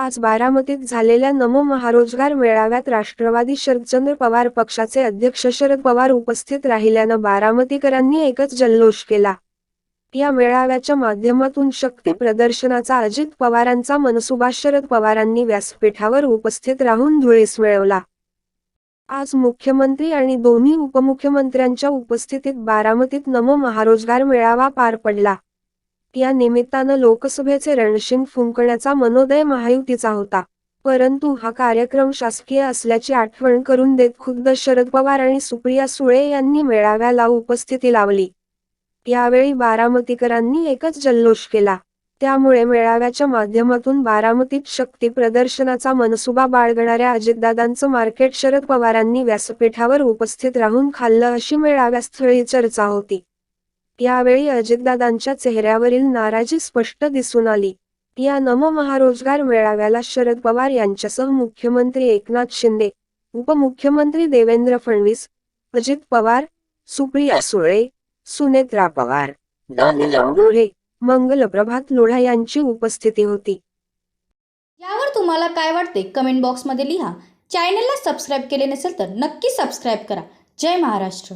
आज बारामतीत झालेल्या नमो महारोजगार मेळाव्यात राष्ट्रवादी शरदचंद्र पवार पक्षाचे अध्यक्ष शरद पवार उपस्थित राहिल्यानं बारामतीकरांनी एकच जल्लोष केला. या मेळाव्याच्या माध्यमातून शक्ती प्रदर्शनाचा अजित पवारांचा मनसुबा शरद पवारांनी व्यासपीठावर उपस्थित राहून धुळीस मिळवला. आज मुख्यमंत्री आणि दोन्ही उपमुख्यमंत्र्यांच्या उपस्थितीत बारामतीत नमो महारोजगार मेळावा पार पडला. या निमित्तानं लोकसभेचे रणशिंग फुंकण्याचा मनोदय महायुतीचा होता. परंतु हा कार्यक्रम शासकीय असल्याची आठवण करून देत खुद्द शरद पवार आणि सुप्रिया सुळे यांनी मेळाव्याला उपस्थिती लावली. यावेळी बारामतीकरांनी एकच जल्लोष केला. त्यामुळे मेळाव्याच्या माध्यमातून बारामतीत शक्ती प्रदर्शनाचा मनसुबा बाळगणाऱ्या अजितदादांचं मार्केट शरद पवारांनी व्यासपीठावर उपस्थित राहून खाल्लं अशी मेळाव्यास्थळी चर्चा होती. यावेळी अजितदादांच्या चेहऱ्यावरील नाराजी स्पष्ट दिसून आली. या नम महारोजगार मेळाव्याला शरद पवार यांच्यासह मुख्यमंत्री एकनाथ शिंदे उपमुख्यमंत्री देवेंद्र फडणवीस अजित पवार सुप्रिया सुळे सुनेत्रा पवार नानी लंगोरे मंगलप्रभात लोढा यांची उपस्थिती होती. यावर तुम्हाला काय वाटते? कमेंट बॉक्समध्ये लिहा. चॅनलला सबस्क्राईब केले नसेल तर नक्की सबस्क्राईब करा. जय महाराष्ट्र.